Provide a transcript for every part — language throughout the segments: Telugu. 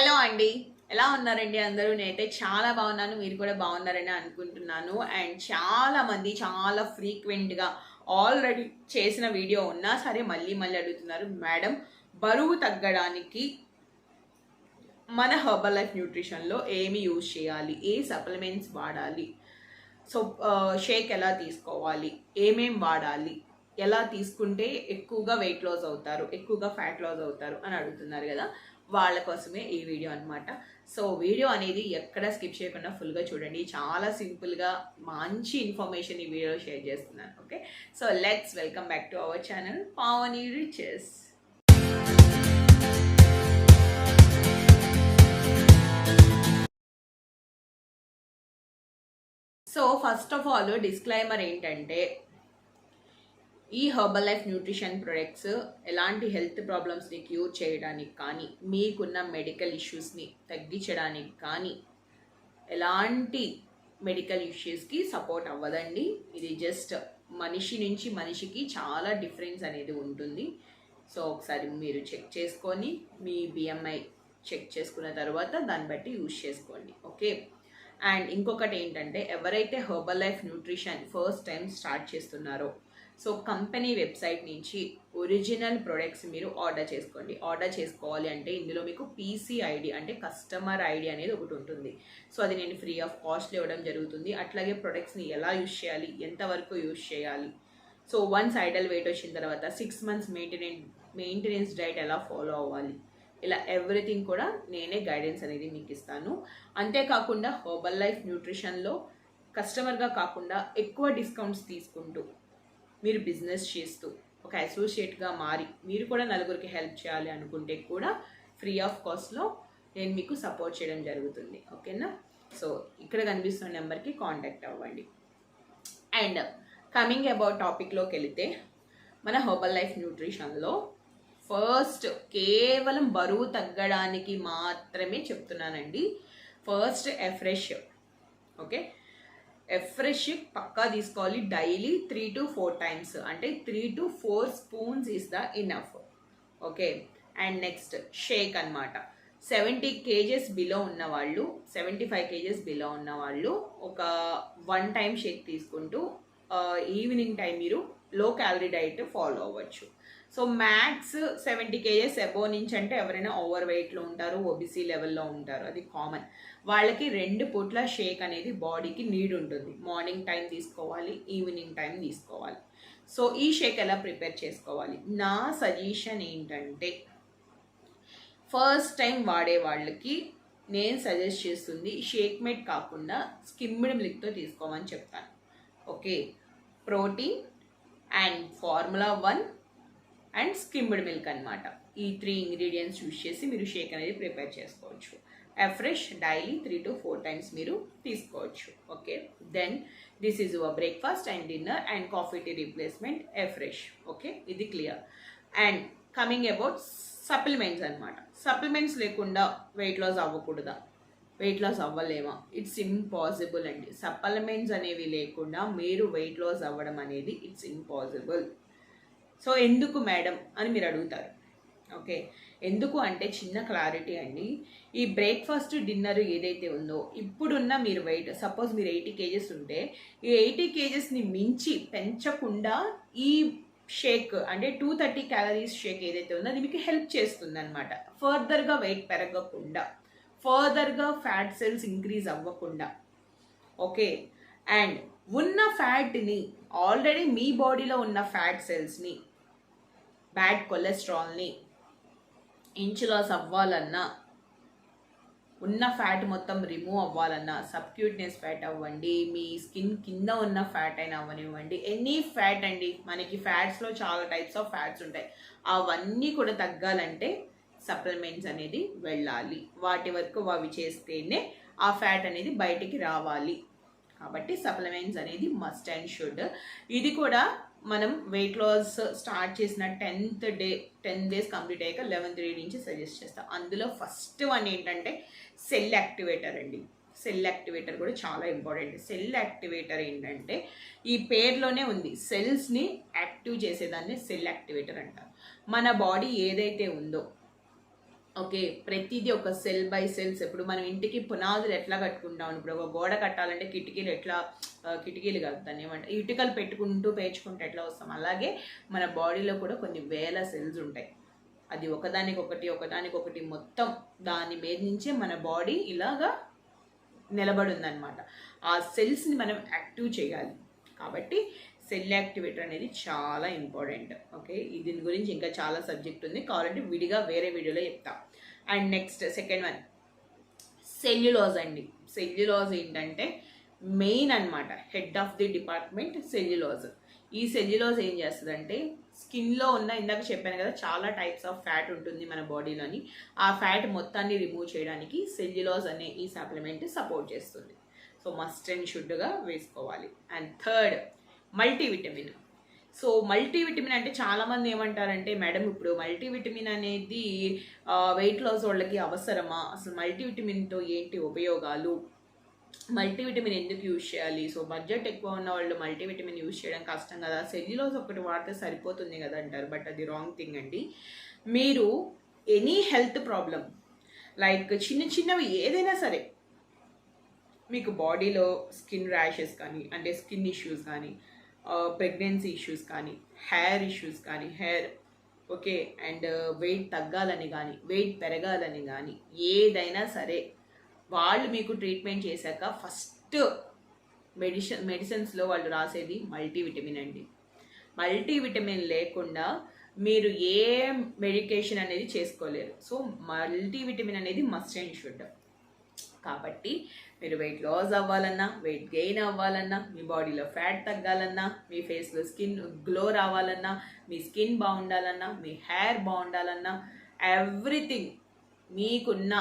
హలో అండి. ఎలా ఉన్నారండి అందరూ? నేనైతే చాలా బాగున్నాను. మీరు కూడా బాగున్నారని అనుకుంటున్నాను. అండ్ చాలా మంది చాలా ఫ్రీక్వెంట్గా ఆల్రెడీ చేసిన వీడియో ఉన్నా సరే మళ్ళీ మళ్ళీ అడుగుతున్నారు. మేడం బరువు తగ్గడానికి మన హర్బల్ లైఫ్ న్యూట్రిషన్లో ఏమి యూజ్ చేయాలి? ఏ సప్లిమెంట్స్ వాడాలి? సో షేక్ ఎలా తీసుకోవాలి? ఏమేం వాడాలి? ఎలా తీసుకుంటే ఎక్కువగా వెయిట్ లాస్ అవుతారు? ఎక్కువగా ఫ్యాట్ లాస్ అవుతారు? అని అడుగుతున్నారు కదా. వాళ్ళ కోసమే ఈ వీడియో అనమాట సో వీడియో అనేది ఎక్కడ స్కిప్ చేయకుండా ఫుల్గా చూడండి. చాలా సింపుల్గా మంచి ఇన్ఫర్మేషన్ ఈ వీడియో షేర్ చేస్తున్నాను. Okay? So let's welcome back to our channel Pavani riches. So first of all disclaimer ఏంటంటే ఈ హర్బల్ లైఫ్ న్యూట్రిషన్ ప్రొడక్ట్స్ ఎలాంటి హెల్త్ ప్రాబ్లమ్స్ని క్యూర్ చేయడానికి కానీ మీకున్న మెడికల్ ఇష్యూస్ని తగ్గించడానికి కానీ ఎలాంటి మెడికల్ ఇష్యూస్కి సపోర్ట్ అవ్వదండి. ఇది జస్ట్ మనిషి నుంచి మనిషికి చాలా డిఫరెన్స్ అనేది ఉంటుంది. సో ఒకసారి మీరు చెక్ చేసుకొని మీ బిఎంఐ చెక్ చేసుకున్న తర్వాత దాన్ని బట్టి యూజ్ చేసుకోండి. ఓకే? అండ్ ఇంకొకటి ఏంటంటే ఎవరైతే herbal life nutrition first time start చేస్తున్నారో సో కంపెనీ వెబ్సైట్ నుంచి ఒరిజినల్ ప్రొడక్ట్స్ మీరు ఆర్డర్ చేసుకోండి. ఆర్డర్ చేసుకోవాలి అంటే ఇందులో మీకు పీసీ ఐడి అంటే కస్టమర్ ఐడి అనేది ఒకటి ఉంటుంది. సో అది నేను ఫ్రీ ఆఫ్ కాస్ట్లో ఇవ్వడం జరుగుతుంది. అట్లాగే ప్రొడక్ట్స్ని ఎలా యూజ్ చేయాలి ఎంతవరకు యూజ్ చేయాలి. సో వన్స్ ఐడల్ వెయిట్ వచ్చిన తర్వాత six months maintenance maintenance diet ఎలా ఫాలో అవ్వాలి. ఇలా ఎవ్రీథింగ్ కూడా నేనే గైడెన్స్ అనేది మీకు ఇస్తాను అంతేకాకుండా హోబల్ లైఫ్ న్యూట్రిషన్లో కస్టమర్గా కాకుండా ఎక్కువ డిస్కౌంట్స్ తీసుకుంటూ మీరు బిజినెస్ చేస్తూ ఒక అసోసియేట్గా మారి మీరు కూడా నలుగురికి హెల్ప్ చేయాలి అనుకుంటే కూడా ఫ్రీ ఆఫ్ కాస్ట్లో నేను మీకు సపోర్ట్ చేయడం జరుగుతుంది. ఓకేనా సో ఇక్కడ కనిపిస్తున్న నెంబర్కి కాంటాక్ట్ అవ్వండి. అండ్ కమింగ్ అబౌట్ టాపిక్లోకి వెళితే మన హోబల్ లైఫ్ న్యూట్రిషన్లో ఫస్ట్ కేవలం బరువు తగ్గడానికి మాత్రమే చెప్తున్నానండి. ఫస్ట్ ఎఫ్రెష్ ఓకే ఎఫ్రెష్ పక్కా తీసుకోవాలి. Daily three to four times అంటే three to four spoons is the enough okay and next shake అనమాట సెవెంటీ కేజెస్ బిలో ఉన్న వాళ్ళు సెవెంటీ ఫైవ్ కేజెస్ బిలో ఉన్న వాళ్ళు ఒక వన్ టైం షేక్ తీసుకుంటూ uh, ఈవినింగ్ టైం మీరు లో క్యాలరీ డైట్ ఫాలో అవ్వచ్చు. So max seventy kgs above నుంచి అంటే ఎవరైనా ఓవర్ వెయిట్లో ఉంటారు ఓబీసీ లెవెల్లో ఉంటారు అది కామన్ వాళ్ళకి రెండు పూట్ల షేక్ అనేది బాడీకి నీడ్ ఉంటుంది. మార్నింగ్ టైం తీసుకోవాలి ఈవినింగ్ టైం తీసుకోవాలి. సో ఈ షేక్ ఎలా ప్రిపేర్ చేసుకోవాలి? నా సజెషన్ ఏంటంటే ఫస్ట్ టైం వాడే వాళ్ళకి నేను సజెస్ట్ చేస్తుంది షేక్ మేట్ కాకుండా స్కిమ్డ్ మిల్క్తో తీసుకోమని చెప్తాను. Okay protein and formula one and skimmed milk అనమాట ఈ త్రీ ఇంగ్రీడియంట్స్ యూజ్ చేసి మీరు షేక్ అనేది ప్రిపేర్ చేసుకోవచ్చు. Fresh daily three to four times మీరు తీసుకోవచ్చు. Okay then this is your breakfast and dinner and coffee tea replacement fresh okay ఇది clear and coming about supplements అనమాట సప్లిమెంట్స్ లేకుండా వెయిట్ లాస్ అవ్వకూడదా? వెయిట్ లాస్ అవ్వలేమా? ఇట్స్ ఇంపాసిబుల్ అండి. సప్లిమెంట్స్ అనేవి లేకుండా మీరు వెయిట్ లాస్ అవ్వడం అనేది ఇట్స్ ఇంపాసిబుల్ సో ఎందుకు మేడం అని మీరు అడుగుతారు. ఓకే. ఎందుకు అంటే చిన్న క్లారిటీ అండి. ఈ బ్రేక్ఫాస్ట్ డిన్నర్ ఏదైతే ఉందో ఇప్పుడున్న మీరు వెయిట్ సపోజ్ మీరు ఎయిటీ కేజెస్ ఉంటే ఈ ఎయిటీ కేజెస్ని మించి పెంచకుండా ఈ షేక్ అంటే టూ థర్టీ క్యాలరీస్ షేక్ ఏదైతే ఉందో అది మీకు హెల్ప్ చేస్తుంది అనమాట ఫర్దర్గా వెయిట్ పెరగకుండా ఫర్దర్గా ఫ్యాట్ సెల్స్ ఇంక్రీజ్ అవ్వకుండా. ఓకే. అండ్ ఉన్న ఫ్యాట్ని ఆల్రెడీ మీ బాడీలో ఉన్న ఫ్యాట్ సెల్స్ని బ్యాడ్ కొలెస్ట్రాల్ని ఇంచ్ లాస్ అవ్వాలన్నా ఉన్న ఫ్యాట్ మొత్తం రిమూవ్ అవ్వాలన్నా సబ్క్యూట్నెస్ ఫ్యాట్ అవ్వండి మీ స్కిన్ కింద ఉన్న ఫ్యాట్ అయినా అవ్వనివ్వండి. ఎనీ ఫ్యాట్ అండి మనకి ఫ్యాట్స్లో చాలా టైప్స్ ఆఫ్ ఫ్యాట్స్ ఉంటాయి. అవన్నీ కూడా తగ్గాలంటే సప్లిమెంట్స్ అనేది వెళ్ళాలి. వాటి వరకు అవి చేస్తేనే ఆ ఫ్యాట్ అనేది బయటికి రావాలి. కాబట్టి సప్లిమెంట్స్ అనేది మస్ట్ అండ్ షుడ్. ఇది కూడా మనం వెయిట్ లాస్ స్టార్ట్ చేసిన tenth day ten days complete అయ్యాక లెవెన్త్ డే నుంచి సజెస్ట్ చేస్తాం. అందులో ఫస్ట్ వన్ ఏంటంటే సెల్ యాక్టివేటర్ అండి. సెల్ యాక్టివేటర్ కూడా చాలా ఇంపార్టెంట్ సెల్ యాక్టివేటర్ ఏంటంటే ఈ పేర్లోనే ఉంది. సెల్స్ని యాక్టివ్ చేసేదాన్ని సెల్ యాక్టివేటర్ అంటారు. మన బాడీ ఏదైతే ఉందో ఓకే ప్రతిదీ ఒక సెల్ బై సెల్స్. ఇప్పుడు మనం ఇంటికి పునాదులు ఎట్లా కట్టుకుంటాం? ఇప్పుడు ఒక గోడ కట్టాలంటే కిటికీలు ఎట్లా కిటికీలు కలుగుతాను దాన్ని ఏమంటే ఇటుకలు పెట్టుకుంటూ పేర్చుకుంటూ ఎట్లా వస్తాం? అలాగే మన బాడీలో కూడా కొన్ని వేల సెల్స్ ఉంటాయి. అది ఒకదానికి ఒకటి మొత్తం దాని మీద నుంచే మన బాడీ ఇలాగా నిలబడి ఉందన్నమాట ఆ సెల్స్ని మనం యాక్టివ్ చేయాలి. కాబట్టి సెల్ యాక్టివేటర్ అనేది చాలా ఇంపార్టెంట్. ఓకే దీని గురించి ఇంకా చాలా సబ్జెక్ట్ ఉంది. కావాలంటే విడిగా వేరే వీడియోలో చెప్తాం. And next second one. Cellulose అండి. సెల్యులోజ్ ఏంటంటే మెయిన్ అన్నమాట head of the department cellulose. ఈ సెల్యులోజ్ ఏం చేస్తుందంటే స్కిన్లో ఉన్న ఇందాక చెప్పాను కదా చాలా టైప్స్ ఆఫ్ ఫ్యాట్ ఉంటుంది మన బాడీలోని. ఆ ఫ్యాట్ మొత్తాన్ని రిమూవ్ చేయడానికి సెల్యులోజ్ అనే ఈ సప్లిమెంట్ సపోర్ట్ చేస్తుంది. సో మస్ట్ అండ్ షుడ్గా వేసుకోవాలి. And third multivitamin. So multivitamin అంటే చాలామంది ఏమంటారంటే మేడం ఇప్పుడు మల్టీవిటమిన్ అనేది వెయిట్ లాస్ వాళ్ళకి అవసరమా? అసలు మల్టీవిటమిన్తో ఏంటి ఉపయోగాలు? మల్టీవిటమిన్ ఎందుకు యూజ్ చేయాలి? సో బడ్జెట్ ఎక్కువ ఉన్న వాళ్ళు మల్టీవిటమిన్ యూజ్ చేయడం కష్టం కదా. సెల్యులోస్ ఒకటి వాడితే సరిపోతుంది కదా అంటారు. బట్ అది రాంగ్ థింగ్ అండి. మీరు ఎనీ హెల్త్ ప్రాబ్లం లైక్ చిన్న చిన్నవి ఏదైనా సరే మీకు బాడీలో స్కిన్ ర్యాషెస్ కానీ అంటే స్కిన్ ఇష్యూస్ కానీ ప్రెగ్నెన్సీ ఇష్యూస్ కానీ హెయిర్ ఇష్యూస్ కానీ హెయిర్ ఓకే అండ్ వెయిట్ తగ్గాలని కానీ వెయిట్ పెరగాలని కానీ ఏదైనా సరే వాళ్ళు మీకు ట్రీట్మెంట్ చేశాక ఫస్ట్ మెడిసిన్ మెడిసిన్స్లో వాళ్ళు రాసేది మల్టీవిటమిన్ అండి. మల్టీవిటమిన్ లేకుండా మీరు ఏ మెడికేషన్ అనేది చేసుకోలేరు. సో మల్టీవిటమిన్ అనేది మస్ట్ అండ్ షుడ్ కాబట్టి మీరు వెయిట్ లాస్ అవ్వాలన్నా వెయిట్ గెయిన్ అవ్వాలన్నా మీ బాడీలో ఫ్యాట్ తగ్గాలన్నా మీ ఫేస్లో స్కిన్ గ్లో రావాలన్నా మీ స్కిన్ బాగుండాలన్నా మీ హెయిర్ బాగుండాలన్నా ఎవ్రీథింగ్ మీకున్న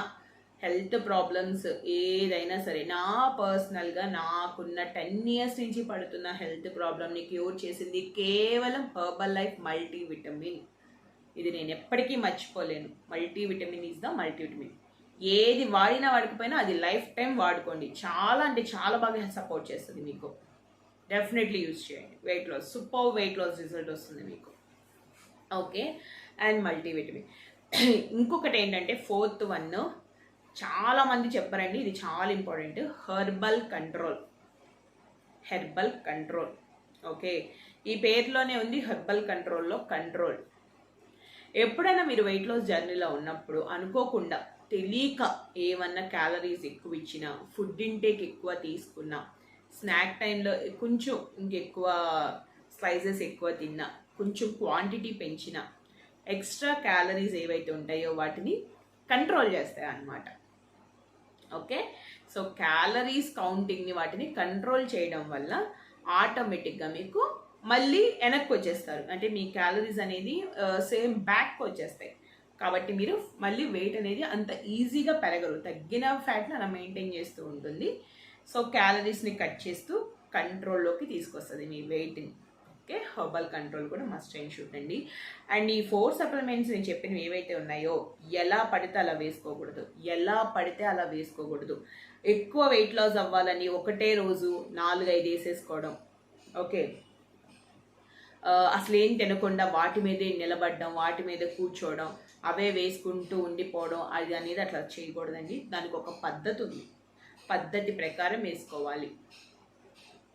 హెల్త్ ప్రాబ్లమ్స్ ఏదైనా సరే నా పర్సనల్గా నాకున్న టెన్ ఇయర్స్ నుంచి పడుతున్న హెల్త్ ప్రాబ్లమ్ని క్యూర్ చేసింది కేవలం హర్బల్ లైఫ్ మల్టీవిటమిన్ ఇది నేను ఎప్పటికీ మర్చిపోలేను. మల్టీవిటమిన్ ఈజ్ ద మల్టీవిటమిన్ ఏది వాడినా వాడకపోయినా అది లైఫ్ టైం వాడుకోండి. చాలా అంటే చాలా బాగా సపోర్ట్ చేస్తుంది మీకు. డెఫినెట్లీ యూజ్ చేయండి. Weight loss super weight loss result వస్తుంది మీకు. ఓకే అండ్ మల్టీవిటమిన్ ఇంకొకటి ఏంటంటే ఫోర్త్ వన్ చాలామంది చెప్పారండి ఇది చాలా important herbal control herbal control okay ఈ పేరులోనే ఉంది హెర్బల్ కంట్రోల్లో కంట్రోల్ ఎప్పుడైనా మీరు వెయిట్ లాస్ జర్నీలో ఉన్నప్పుడు అనుకోకుండా తెలియక ఏమన్నా క్యాలరీస్ ఎక్కువ ఇచ్చినా ఫుడ్ ఇంటేక్ ఎక్కువ తీసుకున్నా స్నాక్ టైంలో కొంచెం ఇంకెక్కువ స్లైసెస్ ఎక్కువ తిన్నా కొంచెం క్వాంటిటీ పెంచిన ఎక్స్ట్రా క్యాలరీస్ ఏవైతే ఉంటాయో వాటిని కంట్రోల్ చేస్తాయి అన్నమాట ఓకే సో క్యాలరీస్ కౌంటింగ్ని వాటిని కంట్రోల్ చేయడం వల్ల ఆటోమేటిక్గా మీకు మళ్ళీ వెనక్కి వచ్చేస్తారు. అంటే మీ క్యాలరీస్ అనేది uh, సేమ్ బ్యాక్ వచ్చేస్తాయి. కాబట్టి మీరు మళ్ళీ వెయిట్ అనేది అంత ఈజీగా పెరగరు. తగ్గిన ఫ్యాట్ని అలా మెయింటైన్ చేస్తూ ఉంటుంది. సో క్యాలరీస్ని కట్ చేస్తూ కంట్రోల్లోకి తీసుకొస్తుంది మీ వెయిట్ని ఓకే హర్బల్ కంట్రోల్ కూడా మస్ట్ అండ్ షూట్ అండి. అండ్ ఈ ఫోర్ సప్లిమెంట్స్ నేను చెప్పినవి ఏవైతే ఉన్నాయో ఎలా పడితే అలా వేసుకోకూడదు. ఎలా పడితే అలా వేసుకోకూడదు. ఎక్కువ వెయిట్ లాస్ అవ్వాలని ఒకటే రోజు నాలుగైదు వేసేసుకోవడం. ఓకే అసలు ఏం తినకుండా వాటి మీదే నిలబడడం వాటి మీద కూర్చోవడం అవే వేసుకుంటూ ఉండిపోవడం అది అనేది అట్లా చేయకూడదండి. దానికి ఒక పద్ధతి ఉంది. పద్ధతి ప్రకారం వేసుకోవాలి.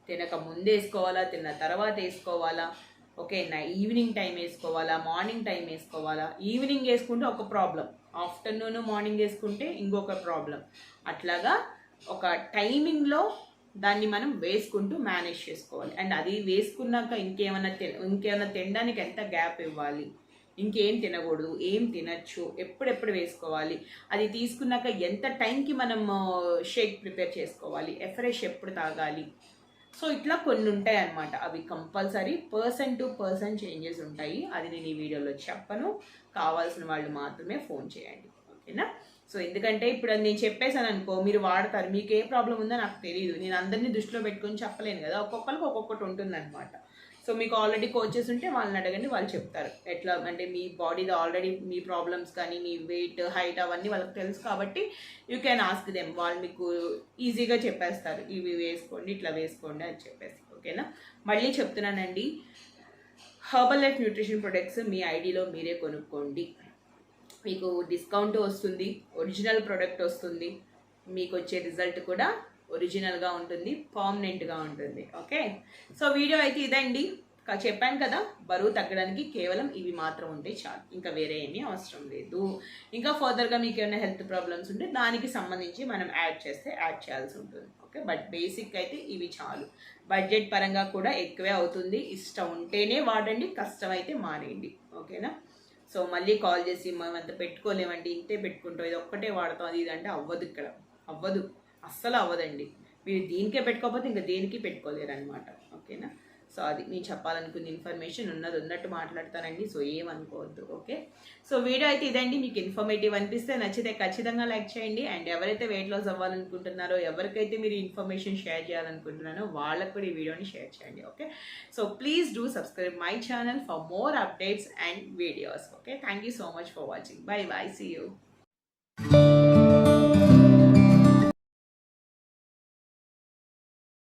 తినక ముందు వేసుకోవాలా తిన్న తర్వాత వేసుకోవాలా? ఓకే నా ఈవినింగ్ టైం వేసుకోవాలా మార్నింగ్ టైం వేసుకోవాలా? ఈవినింగ్ వేసుకుంటే ఒక ప్రాబ్లం. ఆఫ్టర్నూన్ మార్నింగ్ వేసుకుంటే ఇంకొక ప్రాబ్లం. అట్లాగా ఒక టైమింగ్లో దాన్ని మనం వేసుకుంటూ మేనేజ్ చేసుకోవాలి. అండ్ అది వేసుకున్నాక ఇంకేమైనా తిన ఇంకేమైనా తినడానికి ఎంత గ్యాప్ ఇవ్వాలి? ఇంకేం తినకూడదు? ఏం తినచ్చు? ఎప్పుడెప్పుడు వేసుకోవాలి? అది తీసుకున్నాక ఎంత టైంకి మనం షేక్ ప్రిపేర్ చేసుకోవాలి? ఎఫ్రెష్ ఎప్పుడు తాగాలి? సో ఇట్లా కొన్ని ఉంటాయి అన్నమాట. అవి compulsory person to person changes ఉంటాయి. అది నేను ఈ వీడియోలో చెప్పను. కావాల్సిన వాళ్ళు మాత్రమే ఫోన్ చేయండి. ఓకేనా సో ఎందుకంటే ఇప్పుడు నేను చెప్పేసాను అనుకో మీరు వాడతారు మీకు ఏ ప్రాబ్లం ఉందో నాకు తెలియదు నేను అందరినీ దృష్టిలో పెట్టుకొని చెప్పలేను కదా ఒక్కొక్కరికి ఒక్కొక్కటి ఉంటుంది అనమాట సో మీకు ఆల్రెడీ కోచెస్ ఉంటే వాళ్ళని అడగండి వాళ్ళు చెప్తారు. ఎట్లా అంటే మీ బాడీలో ఆల్రెడీ మీ ప్రాబ్లమ్స్ కానీ మీ వెయిట్ హైట్ అవన్నీ వాళ్ళకి తెలుసు కాబట్టి యూ క్యాన్ ఆస్క్ దెమ్ వాళ్ళు మీకు ఈజీగా చెప్పేస్తారు. ఇవి వేసుకోండి ఇట్లా వేసుకోండి అని చెప్పేసి. ఓకేనా? మళ్ళీ చెప్తున్నానండి. హర్బల్ లైఫ్ న్యూట్రిషన్ ప్రొడక్ట్స్ మీ ఐడిలో మీరే కొనుక్కోండి. మీకు డిస్కౌంట్ వస్తుంది ఒరిజినల్ ప్రోడక్ట్ వస్తుంది మీకు వచ్చే రిజల్ట్ కూడా ఒరిజినల్గా ఉంటుంది పర్మనెంట్గా ఉంటుంది ఓకే సో వీడియో అయితే ఇదండి. చెప్పాను కదా బరువు తగ్గడానికి కేవలం ఇవి మాత్రం ఉంటే చాలు ఇంకా వేరే ఏమీ అవసరం లేదు. ఇంకా ఫర్దర్గా మీకు ఏమైనా హెల్త్ ప్రాబ్లమ్స్ ఉంటే దానికి సంబంధించి మనం యాడ్ చేస్తే యాడ్ చేయాల్సి ఉంటుంది ఓకే బట్ బేసిక్ అయితే ఇవి చాలు. బడ్జెట్ పరంగా కూడా ఎక్కువే అవుతుంది. ఇష్టం ఉంటేనే వాడండి కష్టం అయితే మానేయండి ఓకేనా సో మళ్ళీ కాల్ చేసి మేము అంత పెట్టుకోలేమండి ఇంతే పెట్టుకుంటాం ఇది ఒక్కటే వాడతాం అది ఇది అంటే అవ్వదు ఇక్కడ. అవ్వదు. అస్సలు అవ్వదండి. మీరు దీనికే పెట్టుకోకపోతే ఇంకా దేనికి పెట్టుకోలేరు అనమాట ఓకేనా? సో అది నేను చెప్పాలనుకున్న ఇన్ఫర్మేషన్ ఉన్నది ఉన్నట్టు మాట్లాడతానండి సో ఏమనుకోవద్దు ఓకే? సో వీడియో అయితే ఇదండి మీకు ఇన్ఫర్మేటివ్ అనిపిస్తే నచ్చితే ఖచ్చితంగా లైక్ చేయండి. అండ్ ఎవరైతే వెయిట్ లాస్ అవ్వాలనుకుంటున్నారో ఎవరికైతే మీరు ఇన్ఫర్మేషన్ షేర్ చేయాలనుకుంటున్నారో వాళ్ళకు కూడా ఈ వీడియోని షేర్ చేయండి okay? So please do subscribe my channel for more updates and videos okay? Thank you so much for watching. Bye bye see you.